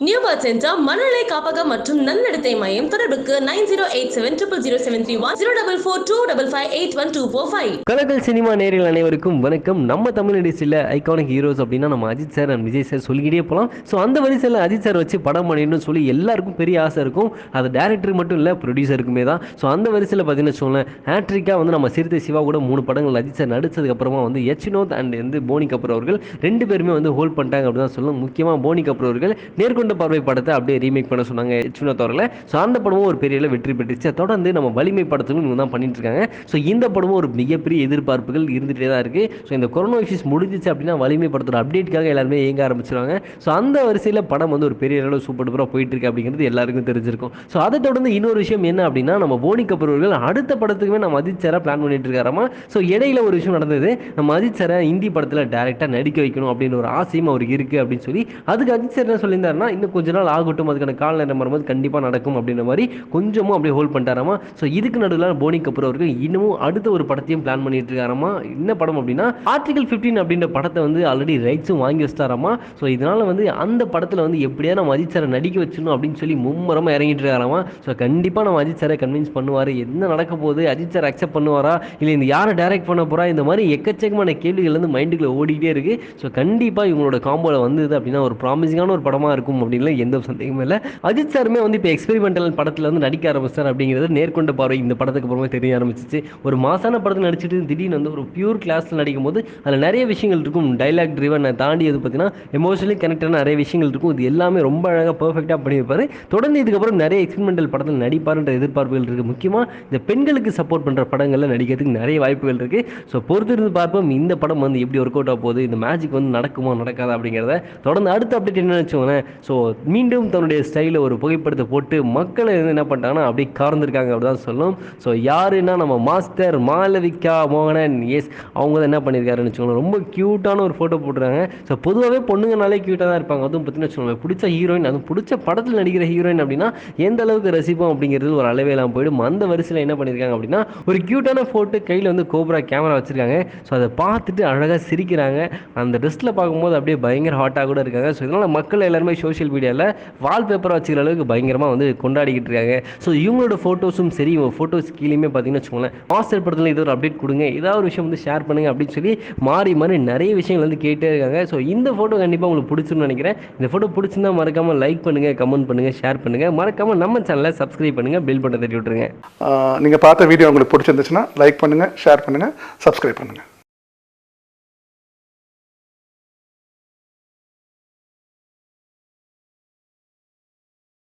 New birth centre மனநிலை காப்பகம் மற்றும் நன்னடத்தை மையம். தொடர்புக்கு nine zero eight seven triple zero seven three one zero double four two double five eight one two four five. கலக்கல் cinema நேரில் அனைவருக்கும் வணக்கம். நம்ம தமிழ் இண்டஸ்ட்ரியில் ஐகானிக் ஹீரோஸ் அப்படின்னா நம்ம Ajith sir and Vijay sir சொல்லிக்கிட்டே போகலாம் ஸோ அந்த வரிசையில் அஜித் சார் வச்சு படம் பண்ணிடணும்னு சொல்லி எல்லாருக்கும் பெரிய ஆசை இருக்கும். அது டேரக்டர் மட்டும் இல்லை ப்ரொடியூசருக்குமே தான். ஸோ அந்த வரிசையில் பார்த்தீங்கன்னா வச்சுக்கோங்களேன் ஹேட்ரிக்காக வந்து நம்ம சிறுத்தை சிவா கூட மூணு படங்கள் அஜித் சார் நடித்ததுக்கப்புறமா வந்து எச் வினோத் அண்ட் வந்து போனி கபூர் அவர்கள் ரெண்டு பேருமே வந்து ஹோல்ட் பண்ணிட்டாங்க அப்படின்னு தான் சொல்லணும். முக்கியமாக போனி கபூர் அவர்கள் நேர்கொண்டு பார்வை படத்தை அப்படியே ரீமேக் பண்ண சொன்னாங்க எச் தோரில். ஸோ அந்த படமும் ஒரு பெரிய வெற்றி பெற்றுச்சு. தொடர்ந்து நம்ம வலிமை படத்துக்கும் இவங்க தான் பண்ணிட்டு இருக்காங்க ஸோ இந்த படமும் ஒரு மிகப்பெரிய எதிர்பார்ப்புகள் இருந்துகிட்டே தான் இருக்குது ஸோ இந்த கொரோனா இஷ்யூஸ் முடிஞ்சிச்சு அப்படின்னா வலிமை படத்தோட அப்டேட்டுக்காக எல்லாருமே இயங்க ஆரம்பிச்சிருவாங்க. ஸோ அந்த வரிசையில் படம் வந்து ஒரு பெரிய அளவு சூப்பர் டூப்பராக போயிட்டு இருக்கு அப்படிங்கிறது எல்லாருக்கும் தெரிஞ்சிருக்கும். ஸோ அதை தொடர்ந்து இன்னொரு விஷயம் என்ன அப்படின்னா நம்ம போனி கபூர் அவர்கள் அடுத்த படத்துக்குமே நம்ம அஜித் சாரா பிளான் பண்ணிட்டு இருக்காராமா? ஸோ இடையில ஒரு விஷயம் நடந்தது. நம்ம அஜித் சாரை ஹிந்தி படத்தில் டேரெக்டாக நடிக்க வைக்கணும் அப்படின்னு ஒரு ஆசையும் அவருக்கு இருக்குது அப்படின்னு சொல்லி அதுக்கு அஜித் சார் என்ன சொல்லியிருந்தாருன்னா இன்னும் கொஞ்ச நாள் ஆகட்டும் அதுக்கான கால நேரம் வரும்போது கண்டிப்பாக நடக்கும் அப்படின்ற மாதிரி கொஞ்சமும் அப்படியே ஹோல்ட் பண்ணிட்டாராமா? ஸோ இதுக்கு நடுவில் போனி கபூர் அவர்கள் இன்னமும் அடுத்த ஒரு படத்தையும் பிளான் பண்ணிட்டு இருக்காராமா? என்ன படம் அப்படின்னா ஆர்டிகல் ஃபிஃப்டீன் அப்படின்ற படத்தை வந்து ஆல்ரெடி ரைட்ஸும் வாங்கி வச்சிட்டாராமா? ஸோ இதனால வந்து அந்த படத்தில் வந்து எப்படியா நம்ம அஜித் சாரை நடிக்க வச்சிடணும் அப்படின்னு சொல்லி மும்மரமாக இறங்கிட்டு இருக்காராமா? ஸோ கண்டிப்பாக நம்ம அஜித் சாரை கன்வின்ஸ் பண்ணுவார். என்ன நடக்க போகுது? அஜித் சார் அக்செப்ட் பண்ணுவாரா? இல்லை இந்த யாரை டைரக்ட் பண்ண போறா? இந்த மாதிரி எக்கச்சக்கமான கேள்விகள் வந்து மைண்டுக்குள்ளே ஓடிக்கிட்டே இருக்குது ஸோ கண்டிப்பாக இவங்களோட காம்போவில் வந்தது அப்படின்னா ஒரு ப்ராமிசிங்கான ஒரு படமாக இருக்கும்? அப்படின்லாம் எந்த சந்தேகமும் இல்லை. அஜித் சாருமே வந்து இப்போ எக்ஸ்பெரிமெண்டல் படத்தில் வந்து நடிக்க ஆரம்பிச்சார் அப்படிங்கிறது நேர்கொண்ட பார்வை. இந்த படத்துக்கு அப்புறமா தெரிய ஆரம்பிச்சிச்சு. ஒரு மாசான படத்தில் நடிச்சிட்டு திடீர்னு வந்து ஒரு பியூர் கிளாஸில் நடிக்கும் போது அதில் நிறைய விஷயங்கள் இருக்கும். டைலாக் ட்ரிவன் தாண்டி அது பார்த்தீங்கன்னா எமோஷனலி கனெக்டான நிறைய விஷயங்கள் இருக்கும். இது எல்லாமே ரொம்ப அழகாக பர்ஃபெக்டாக பண்ணியிருப்பாரு. தொடர்ந்து இதுக்கப்புறம் நிறைய எக்ஸ்பெரிமெண்டல் படத்தில் நடிப்பார்ன்ற எதிர்பார்ப்புகள் இருக்குது முக்கியமாக இந்த பெண்களுக்கு சப்போர்ட் பண்ணுற படங்களில் நடிக்கிறதுக்கு நிறைய வாய்ப்புகள் இருக்குது ஸோ பொறுத்திருந்து பார்ப்போம் இந்த படம் வந்து எப்படி ஒர்க் அவுட் ஆக போகுது இந்த மேஜிக் வந்து நடக்குமா நடக்காதா அப்படிங்கிறத. தொடர்ந்து அடுத்த அப்டேட் என்ன வச்சுக்கோங்களேன். ஸோ ஸோ மீண்டும் தன்னுடைய ஸ்டைலில் ஒரு புகைப்படத்தை போட்டு மக்களை வந்து என்ன பண்ணிட்டாங்கன்னா அப்படியே கார்ந்துருக்காங்க அப்படி தான் சொல்லும் ஸோ யாருன்னா நம்ம மாஸ்டர் மாலவிகா மோகனன். எஸ் அவங்க தான் என்ன பண்ணியிருக்காருன்னு வச்சுக்கோங்களேன் ரொம்ப க்யூட்டான ஒரு ஃபோட்டோ போட்டுருக்காங்க. ஸோ பொதுவாகவே பொண்ணுங்கனாலே க்யூட்டாக தான் இருப்பாங்க. அதுவும் பார்த்தீங்கன்னா வச்சுக்கோங்களேன் பிடிச்ச ஹீரோயின் அதுவும் பிடிச்ச படத்தில் நடிக்கிற ஹீரோயின் அப்படின்னா எந்த அளவுக்கு ரசிப்போம் அப்படிங்கிறது ஒரு அளவையெல்லாம் போயிடும். அந்த வரிசையில் என்ன பண்ணியிருக்காங்க அப்படின்னா ஒரு க்யூட்டான ஃபோட்டோ கையில் வந்து கோப்ரா கேமரா வச்சுருக்காங்க. ஸோ அதை பார்த்துட்டு அழகாக சிரிக்கிறாங்க. அந்த ட்ரெஸ்ஸில் பார்க்கும்போது அப்படியே பயங்கர ஹாட்டாக கூட இருக்காங்க. ஸோ இதனால் மக்கள் எல்லாருமே சோஷியல் மீடியாவில் வால்பேப்பராக வச்சுக்கிற அளவுக்கு பயங்கரமாக வந்து கொண்டாடிக்கிட்டு இருக்காங்க. ஸோ இவங்களோட ஃபோட்டோஸும் சரி இவங்க ஃபோட்டோஸ் கீழேயுமே பார்த்தீங்கன்னா வச்சுக்கோங்களேன். மாஸ்டர் படத்தில் இது ஒரு அப்டேட் கொடுங்க ஏதாவது ஒரு விஷயம் வந்து ஷேர் பண்ணுங்க அப்படின்னு சொல்லி மாறி மாறி நிறைய விஷயங்கள் வந்து கேட்டே இருக்காங்க. ஸோ இந்த ஃபோட்டோ கண்டிப்பாக உங்களுக்கு பிடிச்சிருன்னு நினைக்கிறேன். இந்த ஃபோட்டோ பிடிச்சிருந்தா மறக்காமல் லைக் பண்ணுங்கள் கமெண்ட் பண்ணுங்கள் ஷேர் பண்ணுங்கள் மறக்காமல் நம்ம சேனலை சப்ஸ்கிரைப் பண்ணுங்கள் பில் பண்ண தட்டி விட்டுருங்க. நீங்கள் பார்த்த வீடியோ உங்களுக்கு பிடிச்சிருந்துச்சுன்னா லைக் பண்ணுங்கள் ஷேர் பண்ணுங்கள் சப்ஸ்கிரைப் பண்ணுங்கள்